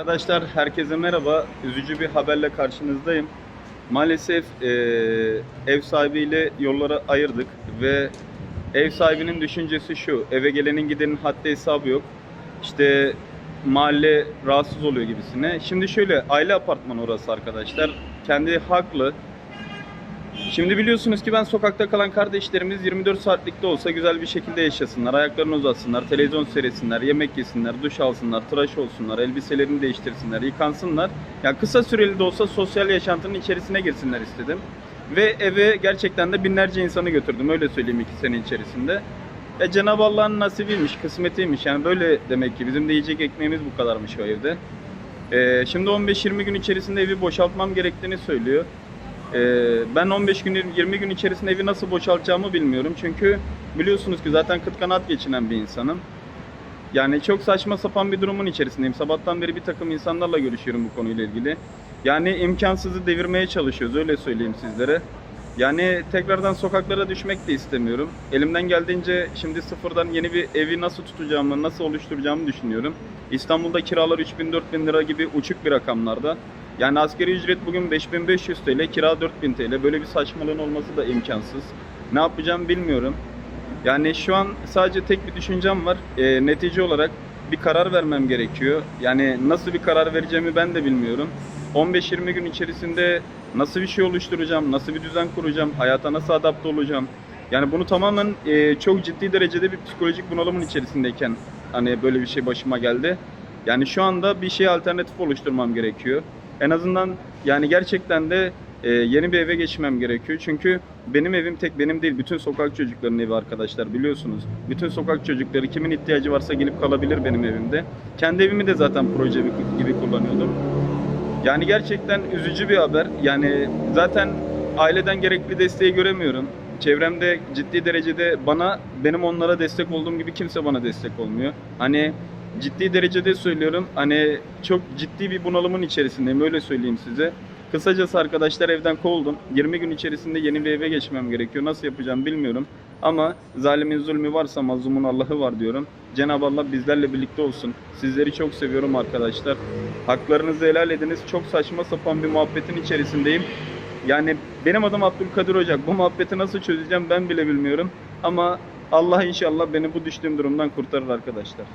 Arkadaşlar herkese merhaba. Üzücü bir haberle karşınızdayım. Maalesef eee, ev sahibiyle yolları ayırdık ve ev sahibinin düşüncesi şu. Eve gelenin gidenin haddi hesabı yok. İşte mahalle rahatsız oluyor gibisine. Şimdi şöyle aile apartmanı orası arkadaşlar. Kendi haklı. Şimdi biliyorsunuz ki ben sokakta kalan kardeşlerimiz 24 saatlikte olsa güzel bir şekilde yaşasınlar. Ayaklarını uzatsınlar, televizyon seyretsinler, yemek yesinler, duş alsınlar, tıraş olsunlar, elbiselerini değiştirsinler, yıkansınlar. Yani kısa süreli de olsa sosyal yaşantının içerisine girsinler istedim. Ve eve gerçekten de binlerce insanı götürdüm öyle söyleyeyim iki sene içerisinde. E Cenab-ı Allah'ın nasibiymiş, kısmetiymiş. Yani böyle demek ki bizim de yiyecek ekmeğimiz bu kadarmış o evde. E, şimdi 15-20 gün içerisinde evi boşaltmam gerektiğini söylüyor. Ee, ben 15 gün 20 gün içerisinde evi nasıl boşaltacağımı bilmiyorum. Çünkü biliyorsunuz ki zaten kıt kanaat geçinen bir insanım. Yani çok saçma sapan bir durumun içerisindeyim. Sabahtan beri bir takım insanlarla görüşüyorum bu konuyla ilgili. Yani imkansızı devirmeye çalışıyoruz öyle söyleyeyim sizlere. Yani tekrardan sokaklara düşmek de istemiyorum. Elimden geldiğince şimdi sıfırdan yeni bir evi nasıl tutacağımı, nasıl oluşturacağımı düşünüyorum. İstanbul'da kiralar 3000-4000 lira gibi uçuk bir rakamlarda. Yani asgari ücret bugün 5500 TL, kira 4000 TL. Böyle bir saçmalığın olması da imkansız. Ne yapacağım bilmiyorum. Yani şu an sadece tek bir düşüncem var. Ee, netice olarak bir karar vermem gerekiyor. Yani nasıl bir karar vereceğimi ben de bilmiyorum. 15-20 gün içerisinde nasıl bir şey oluşturacağım, nasıl bir düzen kuracağım, hayata nasıl adapte olacağım. Yani bunu tamamen e, çok ciddi derecede bir psikolojik bunalımın içerisindeyken hani böyle bir şey başıma geldi. Yani şu anda bir şey alternatif oluşturmam gerekiyor. En azından yani gerçekten de e, yeni bir eve geçmem gerekiyor. Çünkü benim evim tek benim değil. Bütün sokak çocuklarının evi arkadaşlar biliyorsunuz. Bütün sokak çocukları kimin ihtiyacı varsa gelip kalabilir benim evimde. Kendi evimi de zaten proje gibi kullanıyordum. Yani gerçekten üzücü bir haber. Yani zaten aileden gerekli desteği göremiyorum. Çevremde ciddi derecede bana, benim onlara destek olduğum gibi kimse bana destek olmuyor. Hani ciddi derecede söylüyorum. Hani çok ciddi bir bunalımın içerisindeyim öyle söyleyeyim size. Kısacası arkadaşlar evden kovuldum. 20 gün içerisinde yeni bir eve geçmem gerekiyor. Nasıl yapacağım bilmiyorum. Ama zalimin zulmü varsa mazlumun Allah'ı var diyorum. Cenab-ı Allah bizlerle birlikte olsun. Sizleri çok seviyorum arkadaşlar. Haklarınızı helal ediniz. Çok saçma sapan bir muhabbetin içerisindeyim. Yani benim adım Abdülkadir Ocak. Bu muhabbeti nasıl çözeceğim ben bile bilmiyorum. Ama Allah inşallah beni bu düştüğüm durumdan kurtarır arkadaşlar.